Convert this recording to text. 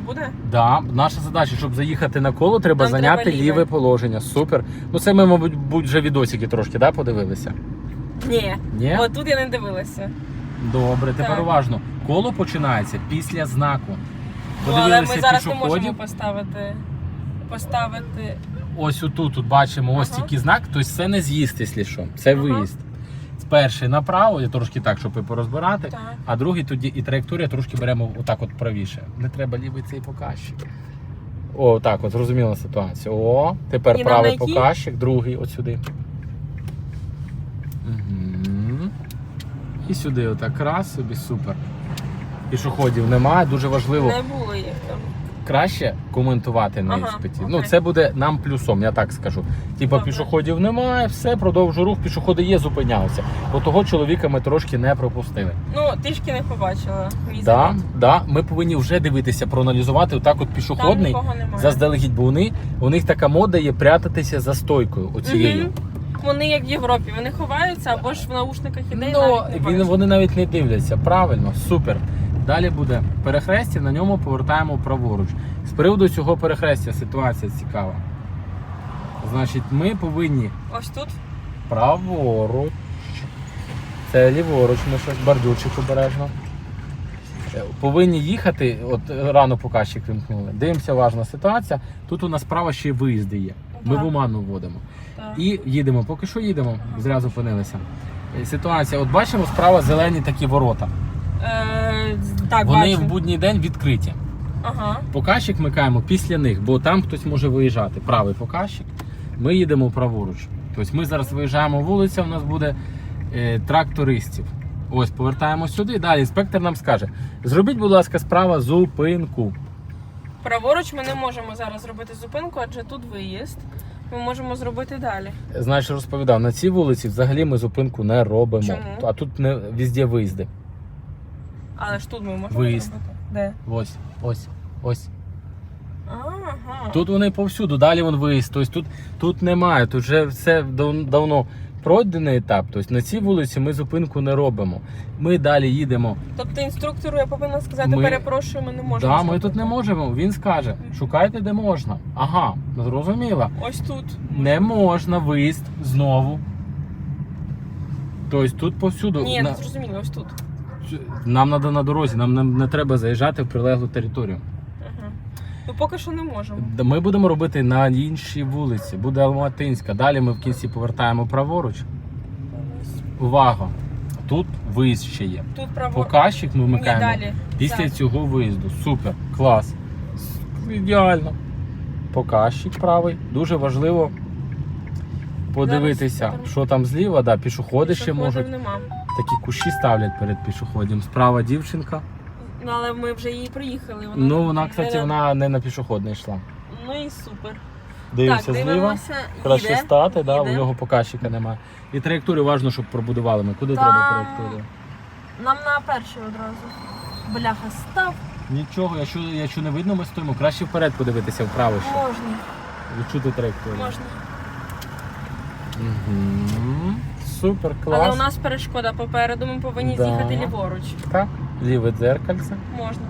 Буде? Да, наша задача, щоб заїхати на коло, треба Нам зайняти треба ліве. ліве положення. Супер. Ну це ми, мабуть, будь вже відосики трошки, да, подивилися? Ні. Ні? От тут я не дивилася. Добре, тепер Так. уважно. Коло починається після знаку. Ну, але ми Подивилися зараз не пішоходів. можемо поставити. Поставити. Ось отут тут бачимо ось Ага. тільки знак, тобто це не з'їзд, якщо що. Це Ага. виїзд. Перший направо, я трошки так, щоб і порозбирати. Так. А другий тоді і траєкторія трошки беремо отак от правіше. Не треба лівий цей показчик. О, так, от зрозуміла ситуацію. О, тепер І нам правий на який? показчик, другий от сюди. Угу. І сюди отак раз собі супер. Пішоходів немає, дуже важливо Не було їх. Краще коментувати на Ага, іспиті. окей. Ну, це буде нам плюсом, я так скажу. Типа пішоходів немає, все, продовжу рух, пішоходи є, зупинялися. Бо того чоловіка ми трошки не пропустили. Ну, трішки не побачила. Да, да, ми повинні вже дивитися, проаналізувати отак от немає. заздалегідь, бо вони, у них така мода є прятатися за стойкою оцією. Мгм. Вони як в Європі, вони ховаються або ж в наушниках і Ну, навіть не він, вони навіть не дивляться. Правильно, супер. Далі буде перехрестя, на ньому повертаємо праворуч. З приводу цього перехрестя ситуація цікава. Значить, ми повинні Ось тут. праворуч. Це ліворуч, ми щось бордюрчик обережно. Е, Повинні їхати, от рано показчик вимкнули. Дивимося, важна ситуація. Тут у нас справа ще й виїзди є. Ми в оману вводимо. І їдемо. Поки що їдемо, зря зупинилися. Е, Ситуація, от бачимо, справа зелені такі ворота. Е, так, Вони бачу. в будній день відкриті. Ага. Показчик микаємо після них, бо там хтось може виїжджати. Правий показчик. Ми їдемо праворуч. Тобто ми зараз виїжджаємо вулиця, у нас буде е, трактористів. Ось повертаємо сюди. Далі інспектор нам скаже: зробіть, будь ласка, справа зупинку. Праворуч ми не можемо зараз зробити зупинку, адже тут виїзд. Ми можемо зробити далі. Знаєш, розповідав, на цій вулиці взагалі ми зупинку не робимо. Чому? А тут не везде виїзди. Але ж тут ми можемо Виїзд. зробити. Де? Ось, ось, ось. Ага. Тут вони повсюду, далі вон виїзд. Тобто тут, тут немає, тут вже все дав- давно пройдений етап. Тобто на цій вулиці ми зупинку не робимо. Ми далі їдемо. Тобто інструктору я повинна сказати, Ми- перепрошую, ми не можемо. Да, ми зробити. тут не можемо. Він скаже, шукайте де можна. Ага, зрозуміла. Ось тут. Не можна виїзд знову. Тобто тут повсюду. Ні, на- не зрозуміло, ось тут. Нам треба на дорозі, нам не, не треба заїжджати в прилеглу територію. Ага. Ну поки що не можемо. Ми будемо робити на іншій вулиці. Буде Алматинська. Далі ми в кінці повертаємо праворуч. Увага! Тут виїзд ще є. Тут право. Показчик ми Ні, вмикаємо далі. після Так. цього виїзду. Супер, клас. Ідеально. Показчик правий. Дуже важливо подивитися, Зараз. що там зліва. Да, пішоходи ще Пішоходів можуть. нема. Такі кущі ставлять перед пішоходом. Справа дівчинка. Ну, але ми вже її приїхали. Ну, вона, кстати, вона не на пішохідний йшла. Ну і супер. Дивимося так, зліва. дивимося. Краще їде, стати, да, у їде. нього показчика немає. І траєкторію важливо, щоб пробудували ми. Куди Там- треба траєкторію? Нам на перший одразу. Бляха, став. Нічого, якщо, якщо не видно, ми стоїмо. Краще вперед подивитися вправо ще. Можна, Відчути траєкторію. можна. Угу. Супер, Але у нас перешкода попереду, ми повинні Да. з'їхати ліворуч. Так, ліве дзеркальце. Можна.